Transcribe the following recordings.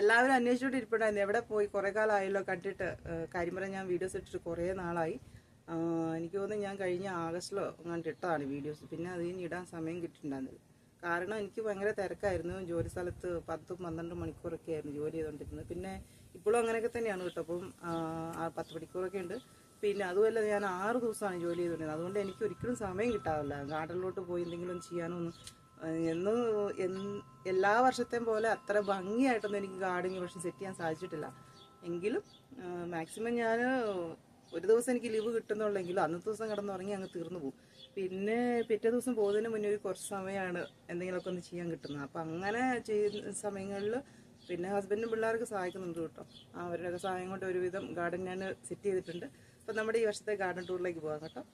എല്ലാവരും അന്വേഷിച്ചോട്ട് ഇരിപ്പുണ്ടായിരുന്നു എവിടെ പോയി? കുറേ കാലമായല്ലോ കണ്ടിട്ട്. കാര്യം ഞാൻ വീഡിയോസ് ഇട്ടിട്ട് കുറേ നാളായി. എനിക്ക് തോന്നുന്നു ഞാൻ കഴിഞ്ഞ ആഗസ്റ്റിലോ അങ്ങോട്ട് ഇട്ടതാണ് വീഡിയോസ് പിന്നെ അത് കഴിഞ്ഞ് ഇടാൻ സമയം കിട്ടിയിട്ടുണ്ടായിരുന്നില്ല. കാരണം എനിക്ക് ഭയങ്കര തിരക്കായിരുന്നു. ജോലി സ്ഥലത്ത് പത്തും പന്ത്രണ്ട് മണിക്കൂറൊക്കെ ആയിരുന്നു ജോലി ചെയ്തുകൊണ്ടിരുന്നത്. പിന്നെ ഇപ്പോഴും അങ്ങനെയൊക്കെ തന്നെയാണ് കേട്ടോ. അപ്പം പത്ത് മണിക്കൂറൊക്കെ ഉണ്ട്. പിന്നെ അതുമല്ല ഞാൻ ആറ് ദിവസമാണ് ജോലി ചെയ്തുകൊണ്ടിരുന്നത്. അതുകൊണ്ട് എനിക്ക് ഒരിക്കലും സമയം കിട്ടാറില്ല. ഗാർഡനിലോട്ട് പോയി എന്തെങ്കിലും ചെയ്യാനോ ഒന്നും എന്ന് എല്ലാ വർഷത്തെയും പോലെ അത്ര ഭംഗിയായിട്ടൊന്നും എനിക്ക് ഗാർഡനിങ് പക്ഷെ സെറ്റ് ചെയ്യാൻ സാധിച്ചിട്ടില്ല. എങ്കിലും മാക്സിമം ഞാൻ ഒരു ദിവസം എനിക്ക് ലീവ് കിട്ടുന്നുള്ളെങ്കിലും അന്നത്തെ ദിവസം കിടന്നുറങ്ങി അങ്ങ് തീർന്നു പോകും. പിന്നെ പിറ്റേ ദിവസം പോകുന്നതിന് മുന്നേ ഒരു കുറച്ച് സമയമാണ് എന്തെങ്കിലുമൊക്കെ ഒന്ന് ചെയ്യാൻ കിട്ടുന്നത്. അപ്പം അങ്ങനെ ചെയ്യുന്ന സമയങ്ങളിൽ പിന്നെ ഹസ്ബൻഡും പിള്ളേർക്ക് സഹായിക്കുന്നുണ്ട് കേട്ടോ. അവരുടെയൊക്കെ സഹായം കൊണ്ട് ഒരുവിധം ഗാർഡൻ ഞാൻ സെറ്റ് ചെയ്തിട്ടുണ്ട്. അപ്പം നമ്മുടെ ഈ വർഷത്തെ ഗാർഡൻ ടൂറിലേക്ക് പോകാം കേട്ടോ.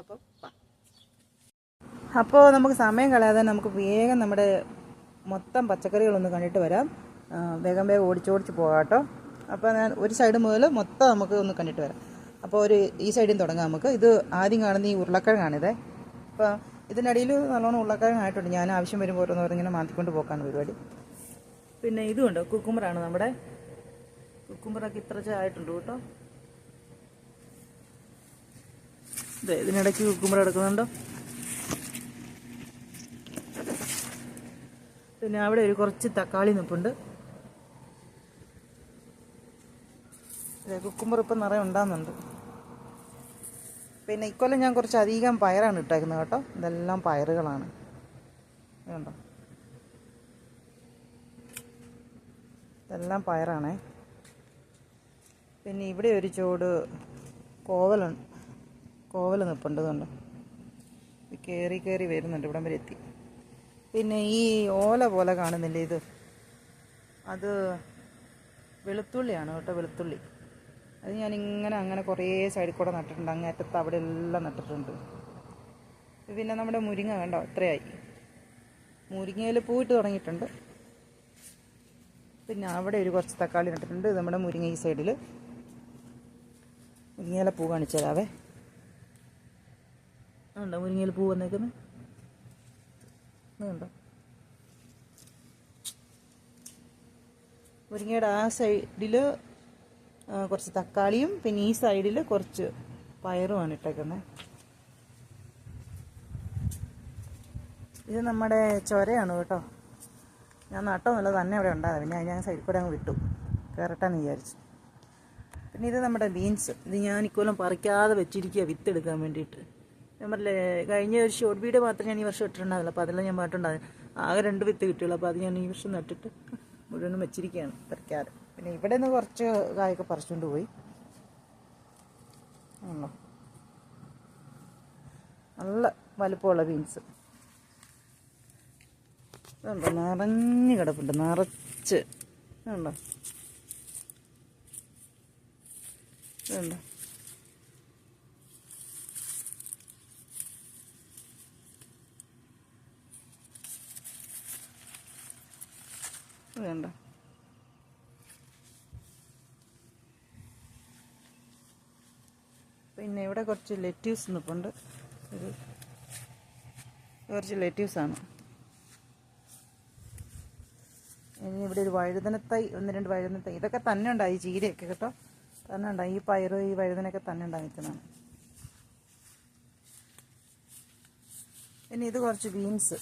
അപ്പം അപ്പോൾ നമുക്ക് സമയം കളയാതെ നമുക്ക് വേഗം നമ്മുടെ മൊത്തം പച്ചക്കറികളൊന്ന് കണ്ടിട്ട് വരാം. വേഗം വേഗം ഓടിച്ചോടിച്ച് പോകാം അപ്പോൾ ഞാൻ ഒരു സൈഡ് മുതൽ മൊത്തം നമുക്ക് ഒന്ന് കണ്ടിട്ട് വരാം. അപ്പോൾ ഒരു ഈ സൈഡിൽ തുടങ്ങാം നമുക്ക്. ഇത് ആദ്യം കാണുന്ന ഈ ഉരുളക്കിഴങ്ങാണിത്. അപ്പോൾ ഇതിനിടയിൽ നല്ലോണം ഉരുളക്കിഴങ്ങായിട്ടുണ്ട്. ഞാൻ ആവശ്യം വരുമ്പോൾ ഓരോന്ന് പറഞ്ഞിങ്ങനെ മാറ്റിക്കൊണ്ട് പോക്കാണ് പരിപാടി. പിന്നെ ഇതുമുണ്ട് കുക്കുമ്പറാണ് നമ്മുടെ കുക്കുമ്പറൊക്കെ ഇത്ര ആയിട്ടുണ്ട് കേട്ടോ. ഇതേ ഇതിനിടയ്ക്ക് കുക്കുമ്പർ എടുക്കുന്നുണ്ടോ പിന്നെ അവിടെ ഒരു കുറച്ച് തക്കാളി നിൽപ്പുണ്ട് കുക്കുമ്പർ ഇപ്പം നിറയെ ഉണ്ടാകുന്നുണ്ട്. പിന്നെ ഇക്കൊല്ലം ഞാൻ കുറച്ച് അധികം പയറാണ് ഇട്ടേക്കുന്നത് കേട്ടോ. ഇതെല്ലാം പയറുകളാണ്. ഇതുണ്ടോ? ഇതെല്ലാം പയറാണേ. പിന്നെ ഇവിടെ ഒരു ചൂട് കോവലുണ്ട്. കോവൽ നിൽപ്പുണ്ട് കണ്ടോ ഇത് കയറി കയറി വരുന്നുണ്ട് ഇവിടം വരെ എത്തി. പിന്നെ ഈ ഓല പോലെ കാണുന്നില്ലേ ഇത്? അത് വെളുത്തുള്ളിയാണ് കേട്ടോ വെളുത്തുള്ളി. അത് ഞാൻ ഇങ്ങനെ അങ്ങനെ കുറേ സൈഡിൽ കൂടെ നട്ടിട്ടുണ്ട്. അങ്ങേറ്റത്ത് അവിടെ എല്ലാം നട്ടിട്ടുണ്ട് പിന്നെ നമ്മുടെ മുരിങ്ങ വേണ്ട എത്രയായി മുരിങ്ങയിൽ പൂവിട്ട് തുടങ്ങിയിട്ടുണ്ട്. പിന്നെ അവിടെ ഒരു കുറച്ച് തക്കാളി നട്ടിട്ടുണ്ട്. നമ്മുടെ മുരിങ്ങ ഈ സൈഡിൽ മുരിങ്ങയിലെ പൂ കാണിച്ചു തരാവേ. ഉണ്ടോ മുരിങ്ങയിൽ പൂ വന്നേക്കുന്നത് കണ്ടോ മുരിങ്ങയുടെ ആ സൈഡിൽ കുറച്ച് തക്കാളിയും പിന്നെ ഈ സൈഡിൽ കുറച്ച് പയറുമാണ് ഇട്ടേക്കുന്നത് ഇത് നമ്മുടെ ചൊരയാണ് കേട്ടോ. ഞാൻ നട്ടൊന്നുമില്ല തന്നെ അവിടെ ഉണ്ടാകും പിന്നെ ഞാൻ സൈഡിൽ കൂടെ അങ്ങ് വിട്ടു. കയറട്ടെന്ന് വിചാരിച്ചു. പിന്നെ ഇത് നമ്മുടെ ബീൻസ്. ഇത് ഞാൻ ഇക്കോലം പറിക്കാതെ വെച്ചിരിക്കുക വിത്തെടുക്കാൻ വേണ്ടിയിട്ട്. ഞാൻ പറഞ്ഞില്ലേ കഴിഞ്ഞ ഒരു ഷോർട്ട് വീഡിയോ മാത്രമേ ഞാൻ ഈ വർഷം ഇട്ടിട്ടുണ്ടാവില്ല അപ്പോൾ അതെല്ലാം ഞാൻ പാട്ടുണ്ടാകും ആകെ രണ്ട് വിത്ത് കിട്ടിയുള്ളൂ. അപ്പോൾ അത് ഞാൻ ഈ വർഷം നട്ടിട്ട് മുഴുവനും വെച്ചിരിക്കുകയാണ് പറിക്കാറ് പിന്നെ ഇവിടെ നിന്ന് കുറച്ച് കായൊക്കെ പറിച്ചുകൊണ്ട് പോയി. ആണോ? നല്ല വലുപ്പമുള്ള ബീൻസ്. ഇതുണ്ടോ? നിറഞ്ഞ് കിടപ്പുണ്ട്. നിറച്ച്. ഇതുണ്ടോ? ഇതുണ്ടോ? വേണ്ട. പിന്നെ ഇവിടെ കുറച്ച് ലെറ്റ്യൂസ് നിൽപ്പുണ്ട് ഒരു കുറച്ച് ലെറ്റ്യൂസാണ് ഇനി ഇവിടെ ഒരു വഴുതനത്തൈ ഒന്ന് രണ്ട് വഴുതനത്തൈ. ഇതൊക്കെ തന്നെ ഉണ്ടായി ചീരയൊക്കെ കേട്ടോ. തന്നെ ഉണ്ടായി. ഈ പയറ് ഈ വഴുതനൊക്കെ തന്നെ ഉണ്ടായി നിൽക്കുന്നതാണ് പിന്നെ ഇത് കുറച്ച് ബീൻസ്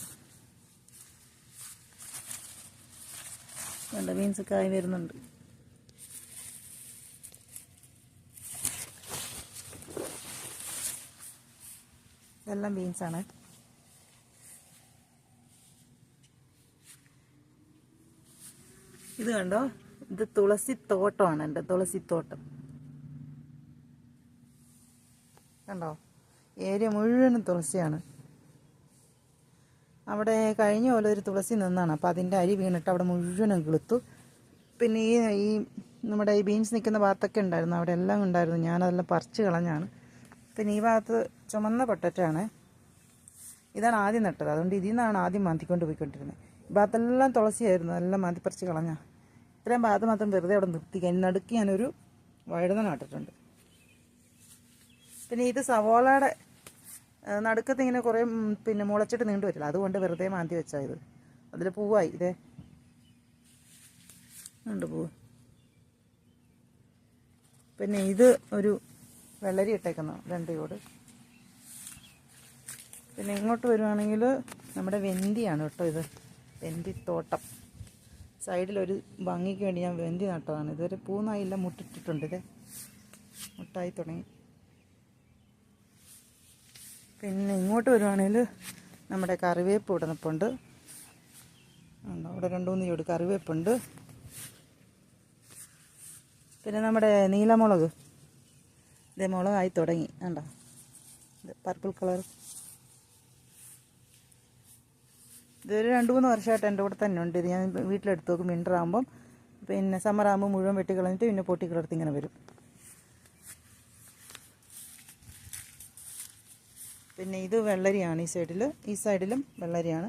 വേണ്ട ബീൻസ് കായ് വരുന്നുണ്ട്. ഇതെല്ലാം ബീൻസാണ് ഇത് കണ്ടോ? ഇത് തുളസി തോട്ടമാണ് എന്റെ തുളസി തോട്ടം. കണ്ടോ? ഏരിയ മുഴുവനും തുളസിയാണ്. അവിടെ കഴിഞ്ഞ പോലെ ഒരു തുളസി നിന്നാണ്. അപ്പോൾ അതിന്റെ അരി വീണിട്ട് അവിടെ മുഴുവനും കിളുത്തു പിന്നെ ഈ ഈ നമ്മുടെ ഈ ബീൻസ് നിൽക്കുന്ന ഭാഗത്തൊക്കെ ഉണ്ടായിരുന്നു. അവിടെ എല്ലാം ഉണ്ടായിരുന്നു. ഞാനതെല്ലാം പറിച്ച് കളഞ്ഞാണ്. പിന്നെ ഈ ഭാഗത്ത് ചുമന്ന പൊട്ടറ്റാണ് ഇതാണ് ആദ്യം നട്ടത്. അതുകൊണ്ട് ഇതിൽ നിന്നാണ് ആദ്യം മാന്തിക്കൊണ്ട് പോയിക്കൊണ്ടിരുന്നത്. ഈ ഭാഗത്തെല്ലാം തുളസിയായിരുന്നു. എല്ലാം മാന്തിപ്പറിച്ച് കളഞ്ഞ. ഇത്രയും ഭാഗത്ത് മാത്രം വെറുതെ അവിടെ നിർത്തി. കഴിഞ്ഞ് നടുക്ക് ഞാനൊരു വഴുതന നട്ടിട്ടുണ്ട്. പിന്നെ ഇത് സവോളയുടെ നടുക്കത്ത് ഇങ്ങനെ കുറേ പിന്നെ മുളച്ചിട്ട് നീണ്ടു വരില്ല. അതുകൊണ്ട് വെറുതെ മാന്തി വെച്ചാൽ ഇത്. അതിൽ പൂവായി. ഇതേ ഉണ്ട് പൂവ്. പിന്നെ ഇത് ഒരു വെള്ളരി ഇട്ടേക്കുന്ന രണ്ട് ചോട് പിന്നെ ഇങ്ങോട്ട് വരുവാണെങ്കിൽ നമ്മുടെ വെന്തിയാണ് കേട്ടോ ഇത്. വെന്തിത്തോട്ടം. സൈഡിലൊരു ഭംഗിക്ക് വേണ്ടി ഞാൻ വെന്തി നട്ടതാണ്. ഇതുവരെ പൂന്നായില്ല മുട്ടിട്ടിട്ടുണ്ട്. ഇതേ മുട്ടായി തുടങ്ങി. പിന്നെ ഇങ്ങോട്ട് വരുവാണെങ്കിൽ നമ്മുടെ കറിവേപ്പ് ഇവിടെ നിൽപ്പുണ്ട് അവിടെ രണ്ട് മൂന്ന് ചൂട് കറിവേപ്പുണ്ട്. പിന്നെ നമ്മുടെ നീലമുളക്. ഇതേ മുളകായി തുടങ്ങി. കണ്ടോ? പർപ്പിൾ കളർ ഇതൊരു രണ്ട് മൂന്ന് വർഷമായിട്ട് എന്റെ കൂടെ തന്നെ ഉണ്ട് ഇത് ഞാൻ വീട്ടിലെടുത്ത് നോക്കും വിന്റർ ആകുമ്പം പിന്നെ സമ്മർ ആകുമ്പോൾ മുഴുവൻ വെട്ടി കളഞ്ഞിട്ട് പിന്നെ പൊട്ടി കിളർത്ത് ഇങ്ങനെ വരും. പിന്നെ ഇത് വെള്ളരിയാണ് ഈ സൈഡിൽ ഈ സൈഡിലും വെള്ളരിയാണ്.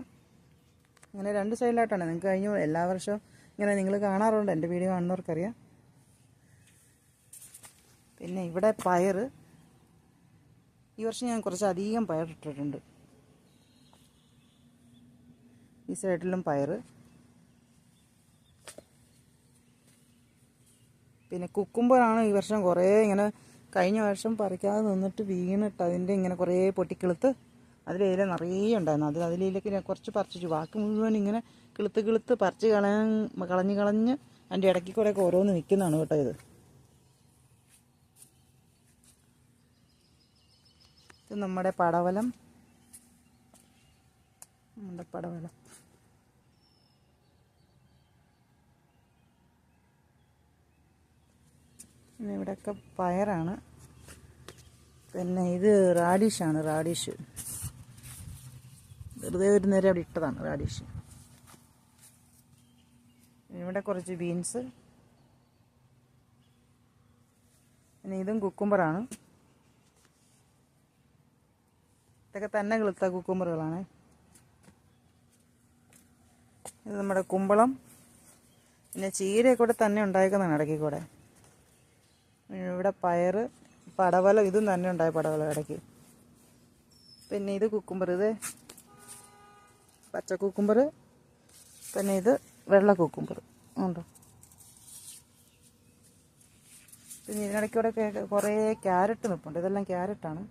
അങ്ങനെ രണ്ട് സൈഡിലായിട്ടാണ് നിങ്ങൾക്ക് കഴിഞ്ഞ എല്ലാ വർഷവും ഇങ്ങനെ നിങ്ങൾ കാണാറുണ്ട്. എന്റെ വീഡിയോ കാണുന്നവർക്കറിയാം. പിന്നെ ഇവിടെ പയർ ഈ വർഷം ഞാൻ കുറച്ച് അധികം പയർ ഇട്ടിട്ടുണ്ട്. ഈ സൈഡിലും പയർ പിന്നെ കുക്കുമ്പോഴാണ് ഈ വർഷം കുറേ ഇങ്ങനെ കഴിഞ്ഞ വർഷം പറിക്കാതെ നിന്നിട്ട് വീണിട്ട് അതിന്റെ ഇങ്ങനെ കുറേ പൊട്ടിക്കിളുത്ത് അതിലേല നിറയെ ഉണ്ടായിരുന്നു. അത് അതിലേക്ക് കുറച്ച് പറിച്ചു ബാക്കി മുഴുവൻ ഇങ്ങനെ കിളുത്ത് കിളുത്ത് പറിച്ച് കളയാൻ കളഞ്ഞ് കളഞ്ഞ് അതിന്റെ ഇടയ്ക്ക് കൂടെയൊക്കെ ഓരോന്ന് നിൽക്കുന്നതാണ് കേട്ടോ ഇത്. ഇത് നമ്മുടെ പടവലം. നമ്മുടെ പടവലം. പിന്നെ ഇവിടെയൊക്കെ പയറാണ്. പിന്നെ ഇത് റാഡിഷാണ് റാഡിഷ്. വെറുതെ ഒരു നേരം അവിടെ ഇട്ടതാണ് റാഡിഷ്. ഇവിടെ കുറച്ച് ബീൻസ്. പിന്നെ ഇതും കുക്കുംബറാണ്. ഇതൊക്കെ തന്നെ കിളുത്ത കുക്കുംബറുകളാണ്. ഇത് നമ്മുടെ കുമ്പളം. പിന്നെ ചീരയൊക്കെ കൂടെ തന്നെ ഉണ്ടായേക്കുന്നതാണ് ഇടയ്ക്ക് കൂടെ. ഇവിടെ പയറ് പടവലം ഇതും തന്നെ ഉണ്ടായ പടവലം ഇടയ്ക്ക്. പിന്നെ ഇത് കുക്കുംബർ ഇത് പച്ച കുക്കുംബർ പിന്നെ ഇത് വെള്ള കുക്കുംബർ ഉണ്ടോ? പിന്നെ ഇതിനിടയ്ക്കൂടെ കുറേ ക്യാരറ്റ് നിൽപ്പുണ്ട് ഇതെല്ലാം ക്യാരറ്റാണ്.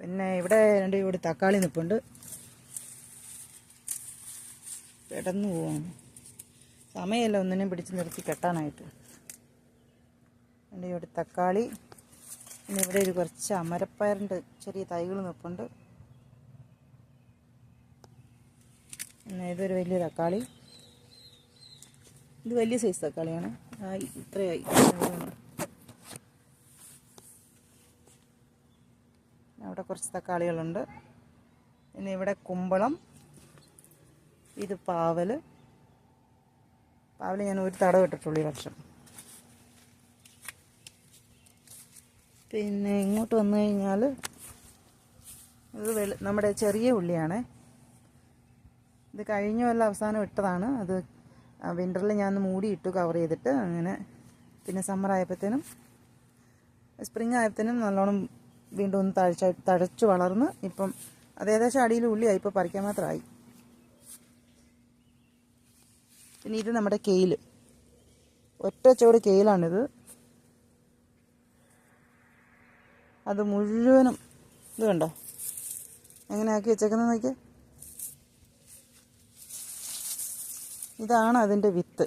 പിന്നെ ഇവിടെ രണ്ട് ഇവിടെ തക്കാളി നിൽപ്പുണ്ട് കിടന്നു പോവാണ്. സമയമല്ല ഒന്നിനും പിടിച്ച് നിർത്തി കെട്ടാനായിട്ട്. എന്റെ ഇവിടെ തക്കാളി പിന്നെ ഇവിടെ ഒരു കുറച്ച് അമരപ്പയറിന്റെ ചെറിയ തൈകൾ നിൽപ്പുണ്ട് പിന്നെ ഇതൊരു വലിയ തക്കാളി. ഇത് വലിയ സൈസ് തക്കാളിയാണ്. ഇത്രയായി. അവിടെ കുറച്ച് തക്കാളികളുണ്ട്. പിന്നെ ഇവിടെ കുമ്പളം ഇത് പാവൽ പാവൽ ഞാൻ ഒരു തടം ഇട്ടിട്ടുള്ളൂ ഈ വർഷം. പിന്നെ ഇങ്ങോട്ട് വന്നു കഴിഞ്ഞാൽ ഇത് നമ്മുടെ ചെറിയ ഉള്ളിയാണ്. ഇത് കഴിഞ്ഞ കൊല്ലം അവസാനം ഇട്ടതാണ്. അത് വിന്ററിൽ ഞാൻ മൂടിയിട്ടു കവർ ചെയ്തിട്ട് അങ്ങനെ പിന്നെ സമ്മർ ആയപ്പോഴത്തേനും സ്പ്രിങ് ആയപ്പോഴത്തേനും നല്ലോണം വീണ്ടും ഒന്ന് തഴച്ച തഴച്ചു വളർന്ന് ഇപ്പം അത് ഏകദേശം അടിയിൽ ഉള്ളിയായി. ഇപ്പോൾ പറിക്കാൻ മാത്രമായി പിന്നെ ഇത് നമ്മുടെ കെയിൽ. ഒറ്റ ചോട് കെയിലാണിത്. അത് മുഴുവനും ഇത് കണ്ടോ? എങ്ങനെ ആക്കി വെച്ചേക്കുന്നത് നോക്കിയേ. ഇതാണ് അതിന്റെ വിത്ത്.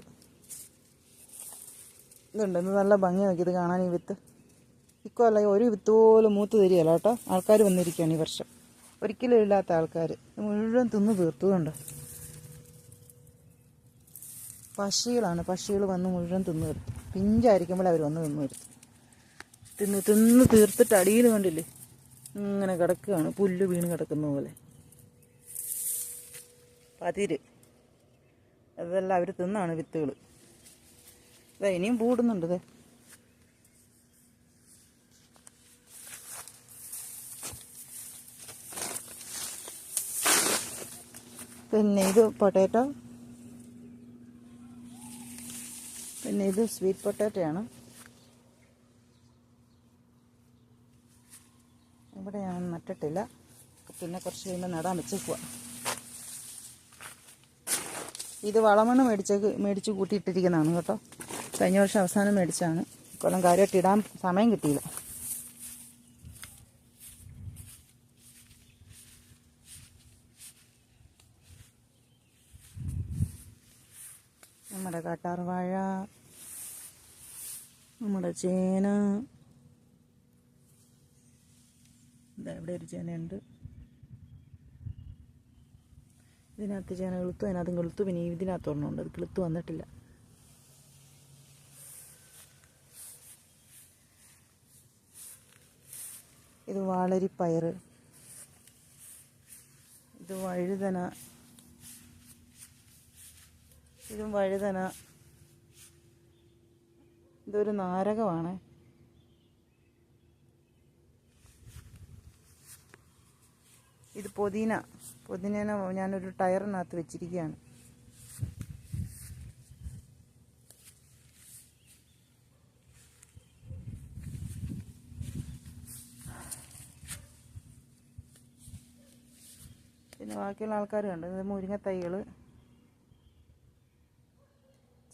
ഇതുണ്ട്. ഇത് നല്ല ഭംഗി നോക്കി ഇത് കാണാൻ ഈ വിത്ത്. ഇക്കോല്ല ഒരു വിത്ത് പോലും മൂത്ത് തരികയല്ല കേട്ടോ. ആൾക്കാർ വന്നിരിക്കുകയാണ് ഈ വർഷം. ഒരിക്കലും ഇല്ലാത്ത ആൾക്കാർ മുഴുവൻ തിന്ന് തീർത്തതുണ്ട് പക്ഷികളാണ് പക്ഷികൾ വന്ന് മുഴുവൻ തിന്നു വരുത്തും പിഞ്ചായിരിക്കുമ്പോൾ അവർ വന്ന് തിന്നു വരുത്തും തിന്ന് തിന്ന് തീർത്തിട്ട് അടിയിൽ കണ്ടില്ലേ? ഇങ്ങനെ കിടക്കുകയാണ്. പുല്ല് വീണ് കിടക്കുന്ന പോലെ. പതിര്. അതെല്ലാം അവർ തിന്നാണ് വിത്തുകൾ ഇതാ ഇനിയും പൂടുന്നുണ്ട് ഇതേ പിന്നെ ഇത് പൊട്ടാറ്റോ? പിന്നെ ഇത് സ്വീറ്റ് പൊട്ടാറ്റോയാണ്. ഇവിടെ ഞാൻ നട്ടിട്ടില്ല. പിന്നെ കുറച്ച് കഴിയുമ്പോൾ നടാൻ വെച്ചേക്കുക ഇത് വളമണ്ണ് മേടിച്ച് മേടിച്ച് കൂട്ടിയിട്ടിരിക്കുന്നതാണ് കേട്ടോ. കഴിഞ്ഞ വർഷം അവസാനം മേടിച്ചാണ് കൊല്ലം കാര്യമായിട്ട് ഇടാൻ സമയം കിട്ടിയില്ല. നമ്മുടെ കാട്ടാർ വാഴ നമ്മുടെ ചേന. ഇവിടെ ഒരു ചേനയുണ്ട്. ഇതിനകത്ത് ചേന കിളുത്തു അതിനകത്തും കിളുത്തു പിന്നെ ഇതിനകത്ത് ഒരെണ്ണമുണ്ട് അത് കിളുത്തു വന്നിട്ടില്ല. ഇത് വാളരിപ്പയർ. ഇത് വഴുതന. ഇതും വഴുതന. ഇതൊരു നാരകമാണ്. ഇത് പൊതിന. പുതിന ഞാനൊരു ടയറിനകത്ത് വെച്ചിരിക്കുകയാണ്. പിന്നെ ബാക്കിയുള്ള ആൾക്കാർ കണ്ടു? ഇത് മുരിങ്ങ മുരിങ്ങത്തൈകൾ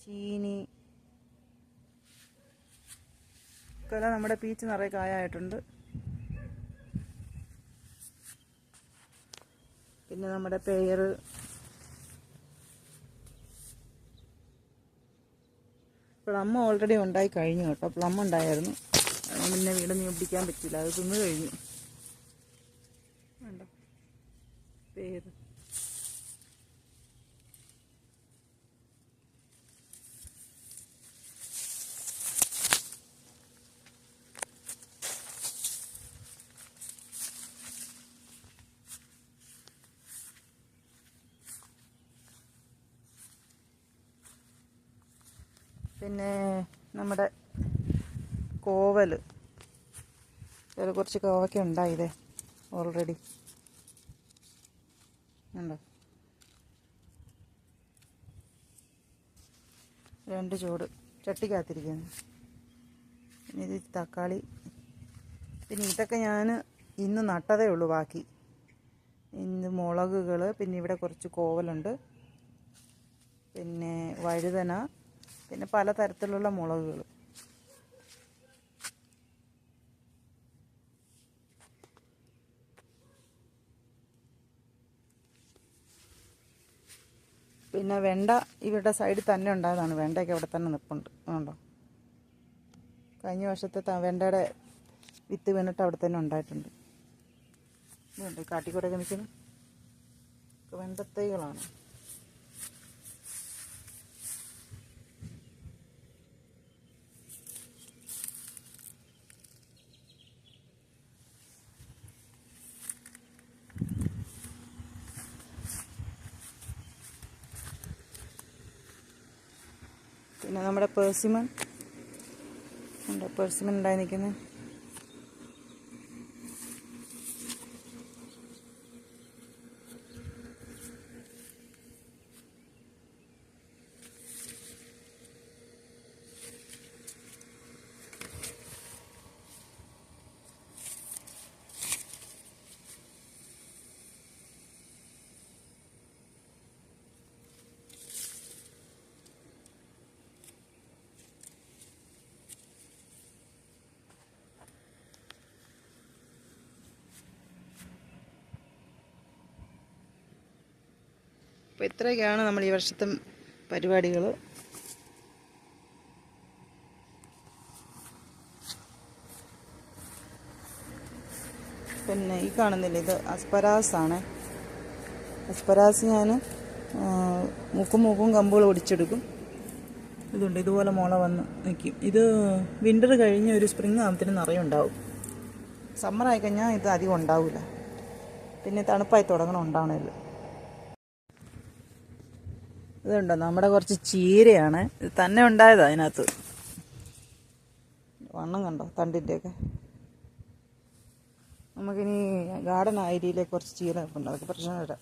ചീനി ഇക്കൊല്ലം നമ്മുടെ പീച്ച് നിറയെ കായായിട്ടുണ്ട്. പിന്നെ നമ്മുടെ പെയർ പ്ലം ഓൾറെഡി ഉണ്ടായി കഴിഞ്ഞു കേട്ടോ. പ്ലം ഉണ്ടായിരുന്നു. പിന്നെ വീട് നീ പിടിക്കാൻ പറ്റില്ല. അത് തിന്നു കഴിഞ്ഞു. വേണ്ട. പേര് പിന്നെ നമ്മുടെ കോവൽ ഇതിൽ കുറച്ച് കോവയ്ക്ക ഉണ്ടായതേ ഓൾറെഡി ഉണ്ടോ? രണ്ട് ചൂട്. ചട്ടിക്കകത്തിരിക്കുന്നു. പിന്നെ ഇത് തക്കാളി. പിന്നെ ഇതൊക്കെ ഞാൻ ഇന്ന് നട്ടതേ ഉള്ളൂ ബാക്കി. ഇന്ന് മുളകുകൾ പിന്നെ ഇവിടെ കുറച്ച് കോവലുണ്ട്. പിന്നെ വഴുതന പിന്നെ പലതരത്തിലുള്ള മുളകുകൾ. പിന്നെ വെണ്ട ഇവരുടെ സൈഡിൽ തന്നെ ഉണ്ടായതാണ്. വെണ്ടയൊക്കെ ഇവിടെ തന്നെ നിൽപ്പുണ്ട് ഉണ്ടോ കഴിഞ്ഞ വർഷത്തെ വെണ്ടയുടെ വിത്ത് വീണിട്ട് അവിടെ തന്നെ ഉണ്ടായിട്ടുണ്ട്. ഇതുണ്ട്. കാട്ടിക്കൂടെ നിൽക്കുന്നു. വെണ്ടത്തൈകളാണ്. നമ്മുടെ പേഴ്സിമൺ. ഉണ്ട് പേഴ്സിമൺ ഉണ്ടായി നിൽക്കുന്നത് അപ്പോൾ ഇത്രയൊക്കെയാണ് നമ്മൾ ഈ വർഷത്തെ പരിപാടികൾ പിന്നെ ഈ കാണുന്നില്ല ഇത് അസ്പരാസ് ആണ് അസ്പരാസ് ഞാൻ മുക്കും മൂക്കും കമ്പുകൾ ഒടിച്ചെടുക്കും. ഇതുണ്ട് ഇതുപോലെ മുള വന്ന് നിൽക്കും ഇത് വിന്റർ കഴിഞ്ഞ് ഒരു സ്പ്രിങ് ആകുമ്പത്തിന് നിറയെ ഉണ്ടാവും. സമ്മർ ആയി കഴിഞ്ഞാൽ ഇത് അധികം ഉണ്ടാവില്ല പിന്നെ തണുപ്പായി തുടങ്ങണം ഉണ്ടാവണമല്ലോ ഇതുണ്ടോ? നമ്മുടെ കുറച്ച് ചീരയാണ്. ഇത് തന്നെ ഉണ്ടായതാ അതിനകത്ത്. വണ്ണം കണ്ടോ? തണ്ടിന്റെയൊക്കെ നമുക്കിനി ഗാർഡൻ ഏരിയയിലേക്ക് കുറച്ച് ചീര ഉണ്ട് അതൊക്കെ പ്രശ്നമില്ല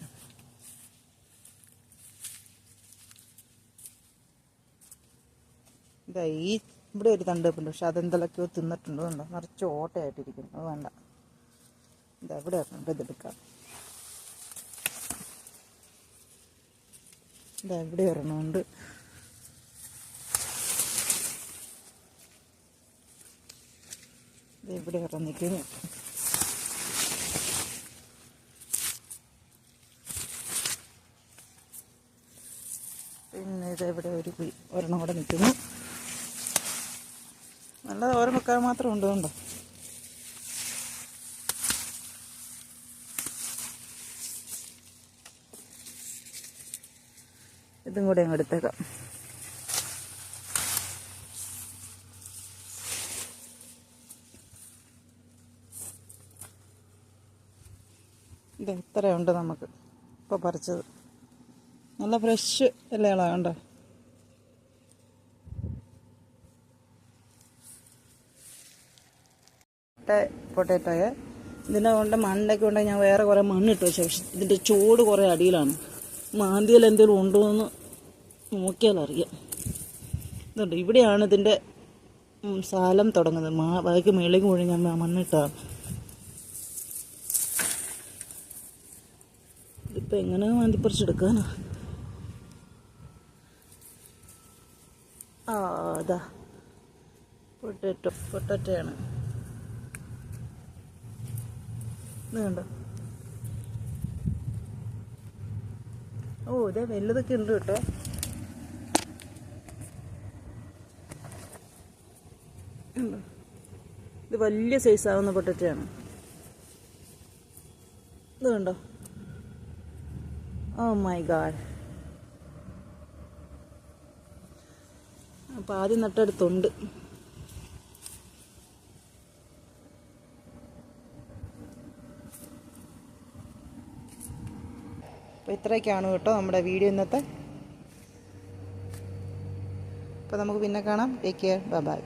ഇതാ ഈ ഇവിടെ ഒരു തണ്ട് വെപ്പുണ്ട്. പക്ഷെ അതെന്തെല്ലാമൊക്കെയോ തിന്നിട്ടുണ്ട്. കണ്ടോ? നിറച്ച് ഓട്ടയായിട്ടിരിക്കുന്നു. അത് വേണ്ട. ഇതാ ഇവിടെ ഇതെടുക്കാം. ഇതാ ഇവിടെ ഒരെണ്ണമുണ്ട്. ഇവിടെ ഒരെണ്ണം നിൽക്കുന്നു പിന്നെ ഇതെവിടെ ഒരു ഒരെണ്ണം കൂടെ നിൽക്കുന്നു നല്ല ഓരോ വെക്കാൻ മാത്രം ഉണ്ട് കണ്ടോ? ഇതും കൂടെ അങ്ങ് എടുത്തേക്കാം. ഇത് നമുക്ക് ഇപ്പോൾ പറിച്ചത്? നല്ല ഫ്രഷ് ഇലകളാണ് കണ്ടോ? പൊട്ടേറ്റോയെ ഇതിന്റെ കൊണ്ട് മണ്ണൊക്കെ ഉണ്ടെങ്കിൽ ഞാൻ വേറെ കുറേ മണ്ണിട്ട് വെച്ചു. പക്ഷെ ഇതിന്റെ ചൂട് കുറേ അടിയിലാണ്. മാന്തിയിൽ എന്തെങ്കിലും ഉണ്ടോ എന്ന് നോക്കിയാൽ അറിയാം ഇതുണ്ട് ഇവിടെയാണ് ഇതിന്റെ സാലം തുടങ്ങുന്നത്. മാ ബാക്കി മേളിലേക്ക് മുഴുവൻ ഞാൻ മണ്ണിട്ടാണ് ഇതിപ്പോൾ എങ്ങനെ മാന്തിപ്പറിച്ചെടുക്കാനാ? ആ അതാ. പൊട്ടറ്റോ പൊട്ടറ്റയാണ്. ഇത് ഓ ഇതേ വലുതൊക്കെ ഉണ്ട് കേട്ടോ. ഇത് വലിയ സൈസ് ആവുന്ന പൊട്ടറ്റയാണ് ഇത് കണ്ടോ? ഓ മൈ ഗാഡ് അപ്പം ആദ്യം നട്ടെടുത്തുണ്ട്. അപ്പോൾ ഇത്രയൊക്കെയാണ് കേട്ടോ നമ്മുടെ വീഡിയോ ഇന്നത്തെ. അപ്പോൾ നമുക്ക് പിന്നെ കാണാം. Take care bye bye